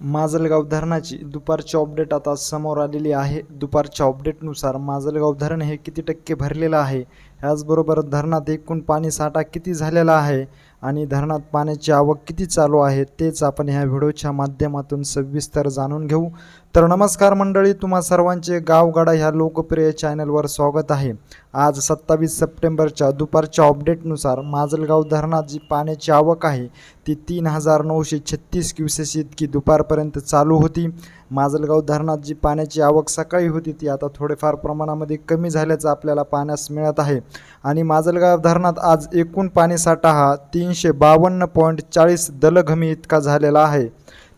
माजलगाव धरणाची दुपारची अपडेट आता समोर आलेली आहे. दुपारच्या अपडेटनुसार माजलगाव धरण हे किती टक्के भरलेलं आहे? ह्याचबरोबर धरणात एकूण पाणी साठा किती झालेला आहे आणि धरणात पाण्याची आवक किती चालू आहे तेच आपण ह्या व्हिडिओच्या माध्यमातून सविस्तर जाणून घेऊ. तर नमस्कार मंडळी तुम्हा सर्वांचे गावगाडा ह्या लोकप्रिय चॅनलवर स्वागत आहे. आज सत्तावीस सप्टेंबरच्या दुपारच्या अपडेटनुसार माजलगाव धरणात जी पाण्याची आवक आहे ती तीन हजार नऊशे छत्तीस क्युसेस इतकी दुपारपर्यंत चालू होती. माजलगाव धरणात जी पाण्याची आवक सकाळी होती ती आता थोडेफार प्रमाणामध्ये कमी झाल्याचं आपल्याला पाहण्यास मिळत आहे. आणि माजलगाव धरणात आज एकूण पाणीसाठा हा तीनशे बावन्न पॉईंट चाळीस दलघमी इतका झालेला आहे.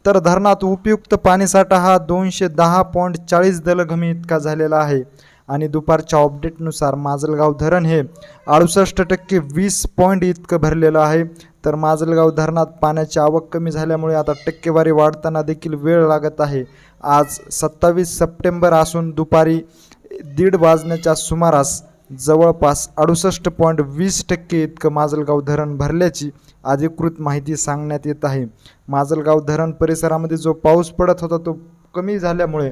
तर धरणात उपयुक्त पाणीसाठा हा दोनशे दहा पॉईंट चाळीस दलघमी इतका झालेला आहे. आणि दुपारच्या अपडेटनुसार माजलगाव धरण हे अडुसष्ट टक्के वीस पॉईंट इतकं भरलेलं आहे. तर माजलगाव धरणात पाण्याची आवक कमी झाल्यामुळे आता टक्केवारी वाढताना देखील वेळ लागत आहे. आज सत्तावीस सप्टेंबर असून दुपारी दीड वाजण्याच्या सुमारास जवळपास अडुसष्ट पॉईंट वीस टक्के इतकं माजलगाव धरण भरल्याची अधिकृत माहिती सांगण्यात येत आहे. माजलगाव धरण परिसरामध्ये जो पाऊस पडत होता तो कमी झाल्यामुळे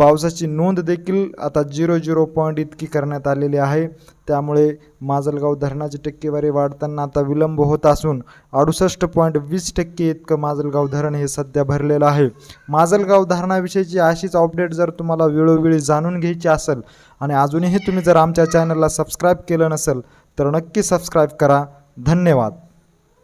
पावसाची नोंद देखील आता झिरो झिरो पॉईंट इतकी करण्यात आलेली आहे. त्यामुळे माजलगाव धरणाची टक्केवारी वाढताना आता विलंब होत असून अडुसष्ट पॉईंट वीस टक्के इतकं माजलगाव धरण हे सध्या भरलेलं आहे. माजलगाव धरणाविषयीची अशीच अपडेट जर तुम्हाला वेळोवेळी जाणून घ्यायची असेल आणि अजूनही तुम्ही जर आमच्या चॅनलला सबस्क्राईब केलं नसेल तर नक्की सबस्क्राईब करा. धन्यवाद.